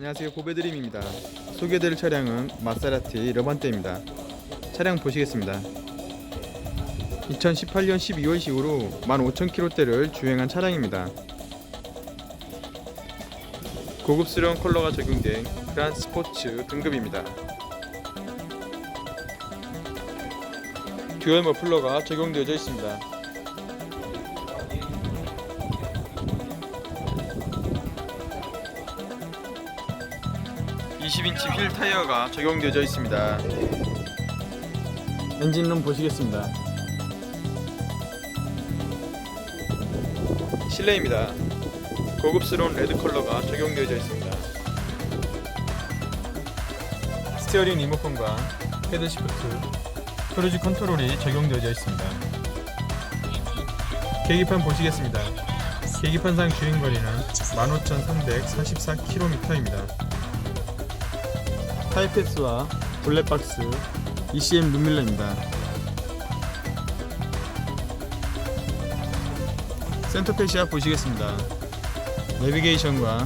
안녕하세요. 보배드림입니다. 소개해드릴 차량은 마세라티 러반떼입니다. 차량 보시겠습니다. 2018년 12월식으로 15,000km대를 주행한 차량입니다. 고급스러운 컬러가 적용된 그란 스포츠 등급입니다. 듀얼 머플러가 적용되어져 있습니다 20인치 휠 타이어가 적용되어져 있습니다. 엔진룸 보시겠습니다. 실내입니다. 고급스러운 레드 컬러가 적용되어져 있습니다. 스티어링 리모컨과 헤드 시프트, 크루즈 컨트롤이 적용되어져 있습니다. 계기판 보시겠습니다. 계기판상 주행거리는 15,344km입니다. 타이패스와 블랙박스 ECM 룸밀러입니다. 센터페시아 보시겠습니다. 내비게이션과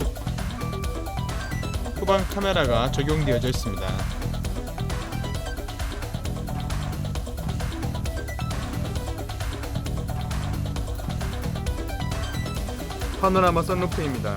후방 카메라가 적용되어져 있습니다. 파노라마 선루프입니다.